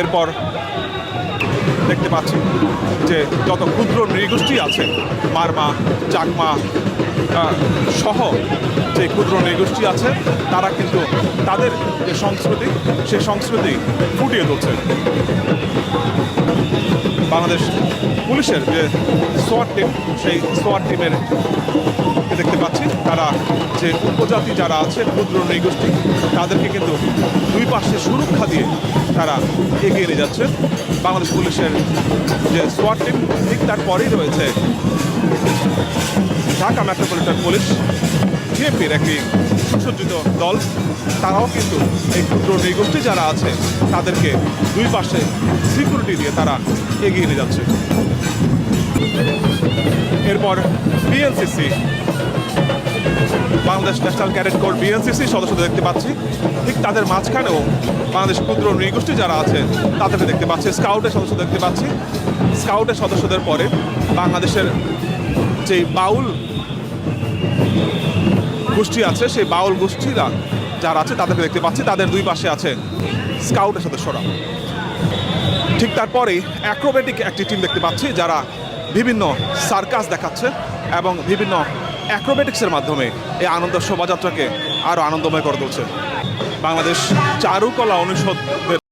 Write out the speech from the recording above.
এরপর দেখতে পাচ্ছি যে যত ক্ষুদ্র নৃগোষ্ঠী আছে, মারমা, চাকমা সহ যে ক্ষুদ্র নৃগোষ্ঠী আছে, তারা কিন্তু তাদের যে সংস্কৃতি, সেই সংস্কৃতি ফুটিয়ে তুলছে। বাংলাদেশ পুলিশের যে সোয়ার টিম সেই সোয়ার টিমের দেখতে পাচ্ছি তারা যে উপজাতি যারা আছে ক্ষুদ্র নৃগোষ্ঠী, তাদেরকে কিন্তু দুই পাশে সুরক্ষা দিয়ে তারা এগিয়ে নিয়ে যাচ্ছে বাংলাদেশ পুলিশের যে সোয়ার টিম ঠিক তারপরেই রয়েছে ঢাকা মেট্রোপলিটন পুলিশ বিএনপির একটি সুসজ্জিত দল। তারাও কিন্তু এই ক্ষুদ্র নৃগোষ্ঠী যারা আছে, তাদেরকে দুই পাশে সিকিউরিটি দিয়ে তারা এগিয়ে নিয়ে যাচ্ছে। এরপর BNCC Bangladesh national cadet corps BNCC সদস্যদের দেখতে পাচ্ছি। ঠিক তাদের মাঝখানেও বাংলাদেশ ক্ষুদ্র নৃগোষ্ঠী যারা আছে, তাদেরকে দেখতে পাচ্ছি। স্কাউটের সদস্য দেখতে পাচ্ছি। স্কাউটের সদস্যদের পরে বাংলাদেশের যেই বাউল গোষ্ঠী আছে, সেই বাউল গোষ্ঠীরা যারা আছে, তাদেরকে দেখতে পাচ্ছি। তাদের দুই পাশে আছে স্কাউটের সদস্যরা। ঠিক তারপরেই অ্যাক্রোবেটিক একটি টিম দেখতে পাচ্ছি, যারা বিভিন্ন সার্কাস দেখাচ্ছে এবং বিভিন্ন অ্যাক্রোবেটিক্সের মাধ্যমে এই আনন্দ শোভাযাত্রাকে আরও আনন্দময় করে তুলছে। বাংলাদেশ চারুকলা অনুষদের